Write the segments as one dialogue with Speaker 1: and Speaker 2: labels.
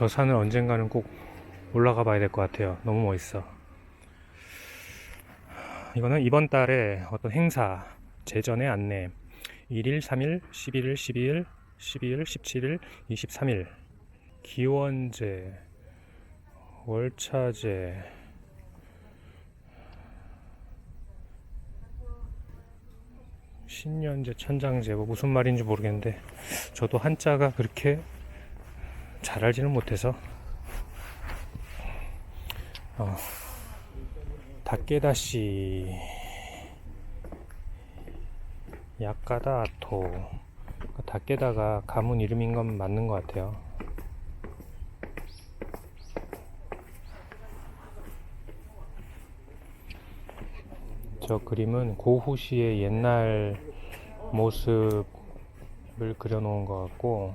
Speaker 1: 저 산을 언젠가는 꼭 올라가 봐야 될 것 같아요. 너무 멋있어. 이거는 이번 달에 어떤 행사 제전의 안내 1일, 3일, 11일, 12일, 12일, 17일, 23일 기원제 월차제 신년제 천장제 뭐 무슨 말인지 모르겠는데 저도 한자가 그렇게 잘 알지는 못해서. 어, 다케다시. 야카다 아토. 다케다가 가문 이름인 건 맞는 것 같아요. 저 그림은 고후시의 옛날 모습을 그려놓은 것 같고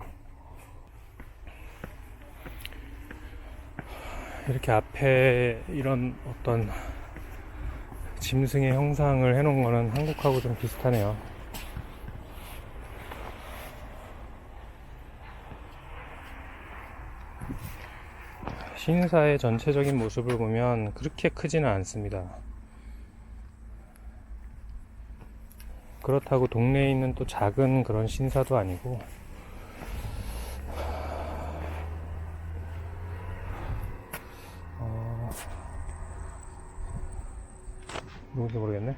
Speaker 1: 이렇게 앞에 이런 어떤 짐승의 형상을 해놓은 거는 한국하고 좀 비슷하네요. 신사의 전체적인 모습을 보면 그렇게 크지는 않습니다. 그렇다고 동네에 있는 또 작은 그런 신사도 아니고 누군지 모르겠네.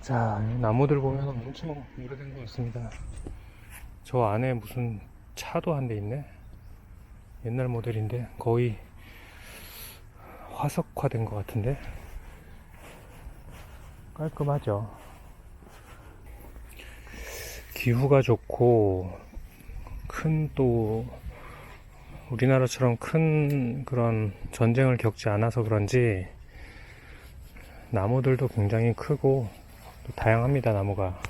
Speaker 1: 자이 나무들 보면 엄청 오래된 것 같습니다. 저 안에 무슨 차도 한 대 있네. 옛날 모델인데 거의 화석화된 것 같은데? 깔끔하죠. 기후가 좋고 큰 또 우리나라처럼 큰 그런 전쟁을 겪지 않아서 그런지 나무들도 굉장히 크고 또 다양합니다 나무가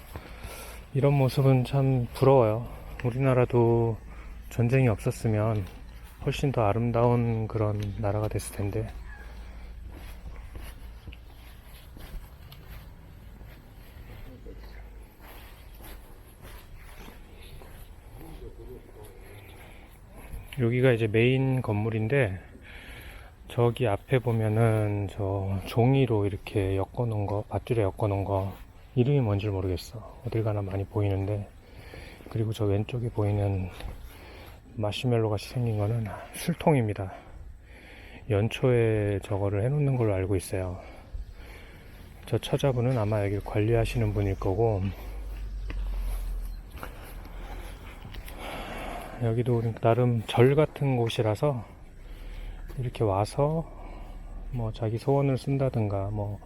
Speaker 1: 이런 모습은 참 부러워요. 우리나라도 전쟁이 없었으면 훨씬 더 아름다운 그런 나라가 됐을 텐데 여기가 이제 메인 건물인데 저기 앞에 보면은 저 종이로 이렇게 엮어 놓은 거 밧줄에 엮어 놓은 거 이름이 뭔지 모르겠어. 어딜 가나 많이 보이는데. 그리고 저 왼쪽에 보이는 마시멜로 같이 생긴 거는 술통입니다. 연초에 저거를 해 놓는 걸로 알고 있어요. 저 처자분은 아마 여기를 관리하시는 분일 거고 여기도 나름 절 같은 곳이라서 이렇게 와서 뭐 자기 소원을 쓴다든가 뭐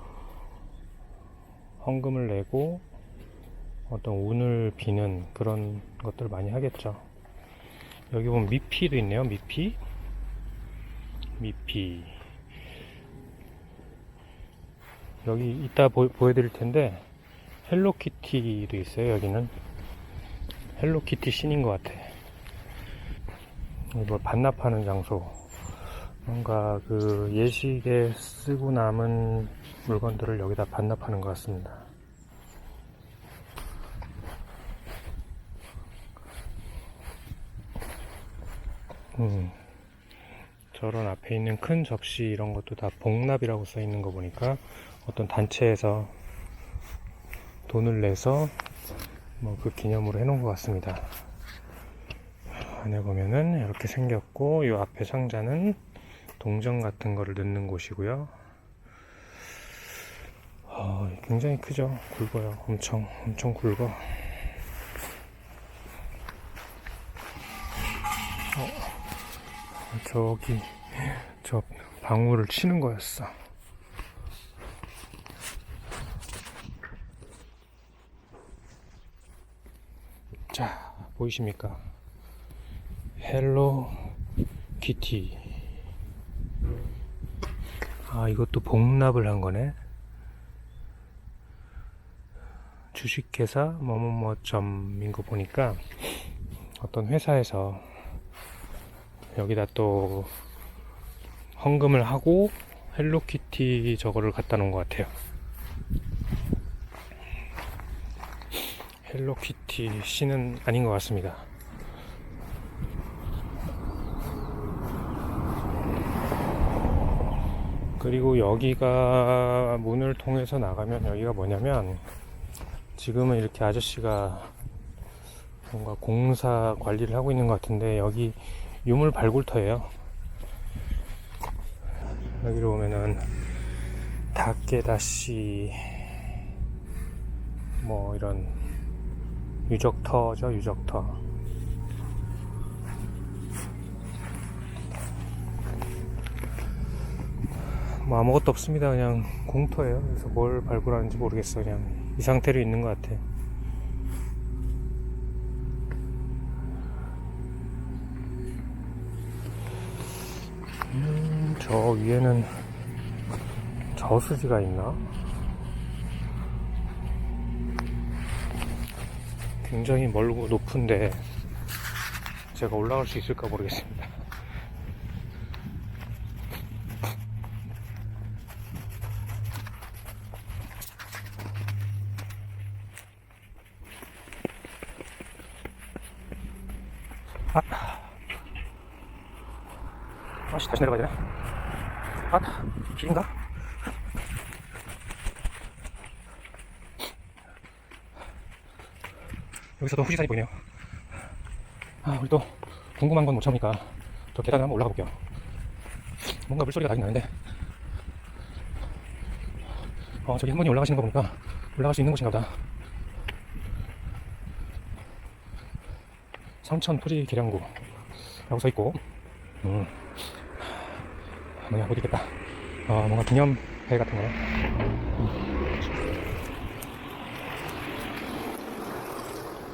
Speaker 1: 헌금을 내고 어떤 운을 비는 그런 것들 많이 하겠죠. 여기 보면 미피도 있네요. 미피. 미피. 여기 이따 보, 보여드릴 텐데 헬로키티도 있어요. 여기는 헬로키티 신인 것 같아. 뭐 반납하는 장소 뭔가 그 예식에 쓰고 남은 물건들을 여기다 반납하는 것 같습니다. 음, 저런 앞에 있는 큰 접시 이런 것도 다 복납이라고 써 있는 거 보니까 어떤 단체에서 돈을 내서 뭐 그 기념으로 해놓은 것 같습니다. 안에 보면은 이렇게 생겼고 이 앞에 상자는 동전 같은 거를 넣는 곳이고요. 어, 굉장히 크죠. 굵어요. 엄청 엄청 굵어. 어, 저기 저 방울을 치는 거였어. 자, 보이십니까? 헬로 키티. 아, 이것도 복납을 한 거네. 주식회사 뭐뭐뭐 점인 거 보니까 어떤 회사에서 여기다 또 헌금을 하고 헬로키티 저거를 갖다 놓은 것 같아요. 헬로키티 씨는 아닌 것 같습니다. 그리고 여기가 문을 통해서 나가면 여기가 뭐냐면 지금은 이렇게 아저씨가 뭔가 공사 관리를 하고 있는 것 같은데 여기 유물 발굴터예요. 여기로 오면은 다케다시 뭐 이런 유적터죠 유적터. 뭐 아무것도 없습니다. 그냥 공터예요. 그래서 뭘 발굴하는지 모르겠어. 그냥 이 상태로 있는 것 같아. 음, 저 위에는 저수지가 있나? 굉장히 멀고 높은데 제가 올라갈 수 있을까 모르겠습니다. 아, 아씨 다시 내려가야 되네. 아, 길인가? 여기서도 후지산이 보이네요. 아, 우리 또 궁금한 건 못 참으니까 저 계단을 한번 올라가 볼게요. 뭔가 물소리가 나긴 나는데. 어, 저기 한 분이 올라가시는 거 보니까 올라갈 수 있는 곳인가 보다. 삼천 토지 계량구 라고 써 있고, 음, 뭐냐 못 있겠다. 어, 뭔가 기념회 같은 거네. 음.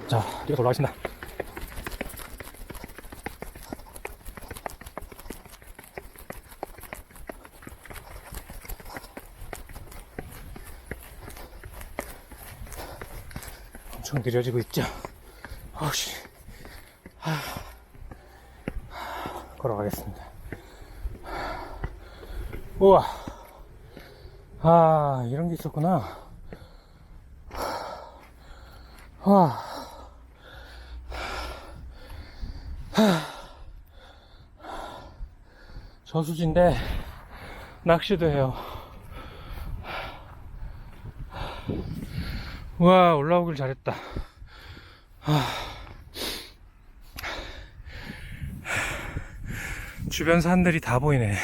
Speaker 1: 자, 뛰어서 올라가겠습니다. 엄청 느려지고 있죠. 아우씨. 걸어가겠습니다. 우와. 아, 이런 게 있었구나. 와. 저수지인데, 낚시도 해요. 와, 올라오길 잘했다. 주변 산들이 다 보이네.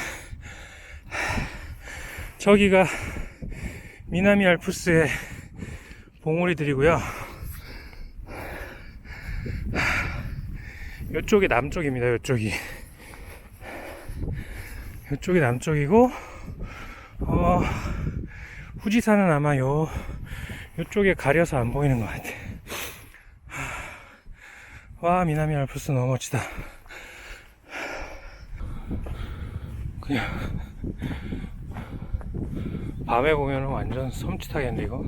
Speaker 1: 저기가 미나미 알프스의 봉우리들이고요. 이쪽이 남쪽입니다. 이쪽이. 이쪽이 남쪽이고, 어, 후지산은 아마 요, 요쪽에 가려서 안 보이는 것 같아. 와, 미나미 알프스 너무 멋지다. 그냥 밤에 보면 완전 섬찟하겠는데 이거?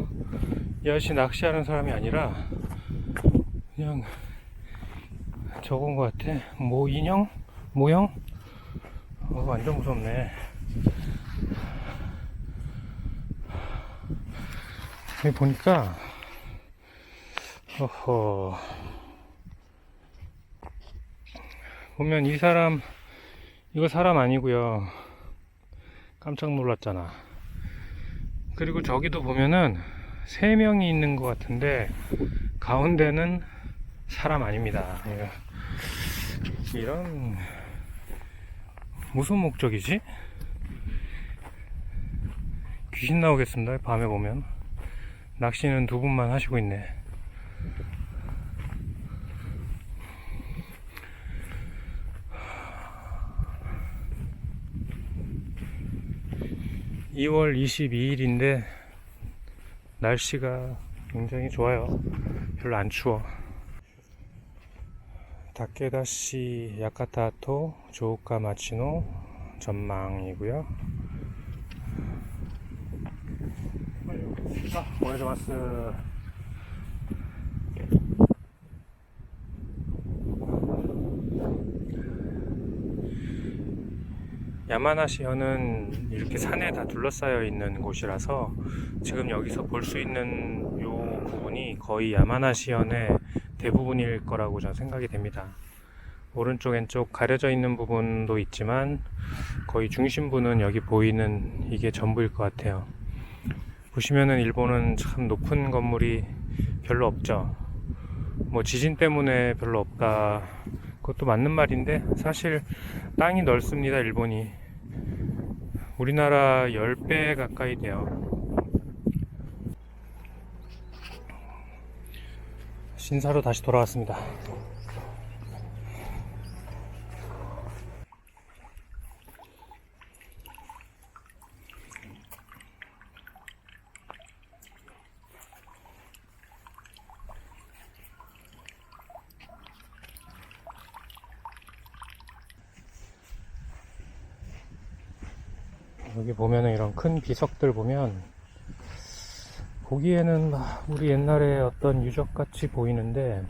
Speaker 1: 이 아저씨 낚시하는 사람이 아니라 그냥 저건 것 같아. 뭐 인형? 모형? 어, 완전 무섭네. 여기 보니까 어허. 보면 이 사람 이거 사람 아니고요. 깜짝 놀랐잖아. 그리고 저기도 보면은 세 명이 있는 것 같은데 가운데는 사람 아닙니다. 예. 이런 무슨 목적이지? 귀신 나오겠습니다. 밤에 보면 낚시는 두 분만 하시고 있네. 2월 22일인데 날씨가 굉장히 좋아요. 별로 안 추워. 다케다시 야카타토 조우카 마치노 전망이고요. 아, 오네가마스 야마나시현은 이렇게 산에 다 둘러싸여 있는 곳이라서 지금 여기서 볼 수 있는 요 부분이 거의 야마나시현의 대부분일 거라고 저는 생각이 됩니다. 오른쪽 왼쪽 가려져 있는 부분도 있지만 거의 중심부는 여기 보이는 이게 전부일 것 같아요. 보시면은 일본은 참 높은 건물이 별로 없죠. 뭐 지진 때문에 별로 없다. 그것도 맞는 말인데 사실 땅이 넓습니다. 일본이. 우리나라 10배 가까이 돼요. 신사로 다시 돌아왔습니다. 여기 보면은 이런 큰 비석들 보면 보기에는 막 우리 옛날에 어떤 유적 같이 보이는데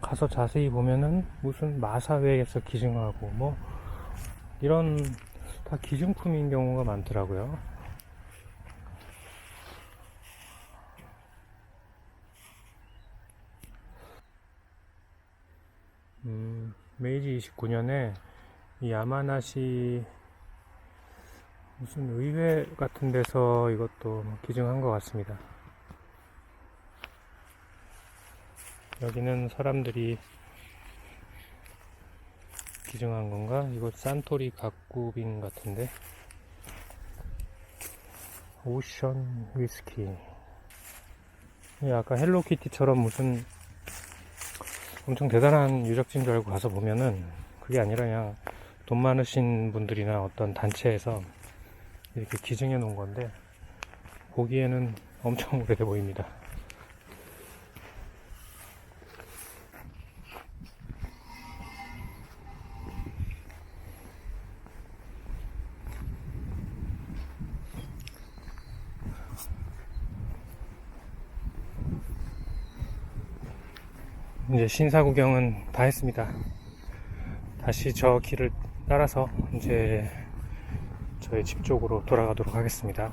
Speaker 1: 가서 자세히 보면은 무슨 마사회에서 기증하고 뭐 이런 다 기증품인 경우가 많더라고요. 음, 메이지 29년에 이 야마나시 무슨 의회 같은 데서 이것도 뭐 기증한 것 같습니다. 여기는 사람들이 기증한 건가? 이거 산토리 가꾸빈 같은데. 오션 위스키. 이 아까 헬로키티처럼 무슨 엄청 대단한 유적지인 줄 알고 가서 보면은 그게 아니라 그냥 돈 많으신 분들이나 어떤 단체에서 이렇게 기증해 놓은 건데 보기에는 엄청 오래돼 보입니다. 이제 신사 구경은 다 했습니다. 다시 저 길을 따라서 이제 저희 집 쪽으로 돌아가도록 하겠습니다.